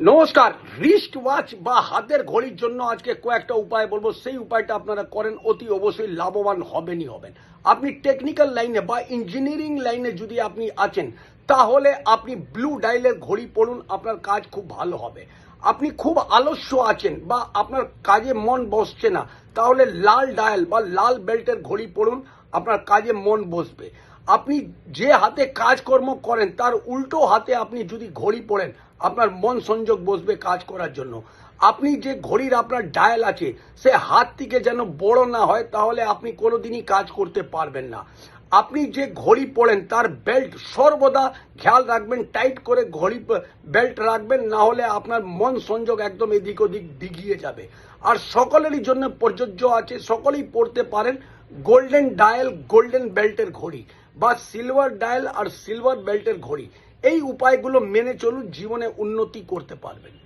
নমস্কার wrist watch বা হাতের ঘড়ির জন্য আজকে কয়েকটা উপায় বলব। সেই উপায়টা আপনারা করেন, অতি অবশ্যই লাভবান হবেনই হবেন। আপনি টেকনিক্যাল লাইনে বা ইঞ্জিনিয়ারিং লাইনে যদি আপনি আছেন, তাহলে আপনি ব্লু ডাইলের ঘড়ি পড়ুন, আপনার কাজ খুব ভালো হবে। আপনি খুব আলস্য আছেন বা আপনার কাজে মন বসছে না, তাহলে লাল ডায়াল বা লাল বেল্টের ঘড়ি পড়ুন, আপনার কাজে মন বসবে। আপনি যে হাতে কাজকর্ম করেন, তার উল্টো হাতে আপনি যদি ঘড়ি পড়েন, আপনার মন সংযোগ বসবে কাজ করার জন্য। আপনি যে ঘড়ির আপনার ডায়াল আছে, সে হাত থেকে যেন বড় না হয়, তাহলে আপনি কোনোদিনই কাজ করতে পারবেন না। আপনি যে ঘড়ি পড়েন, তার বেল্ট সর্বদা খেয়াল রাখবেন, টাইট করে ঘড়ি বেল্ট রাখবেন, না হলে আপনার মন সংযোগ একদম এদিক ওদিক দিগিয়ে যাবে। আর সকলেরই জন্য প্রযোজ্য আছে, সকলেই পড়তে পারেন গোল্ডেন ডায়াল, গোল্ডেন বেল্টের ঘড়ি বা সিলভার ডায়াল আর সিলভার বেল্টের ঘড়ি। এই উপায়গুলো মেনে চলুন, জীবনে উন্নতি করতে পারবেন।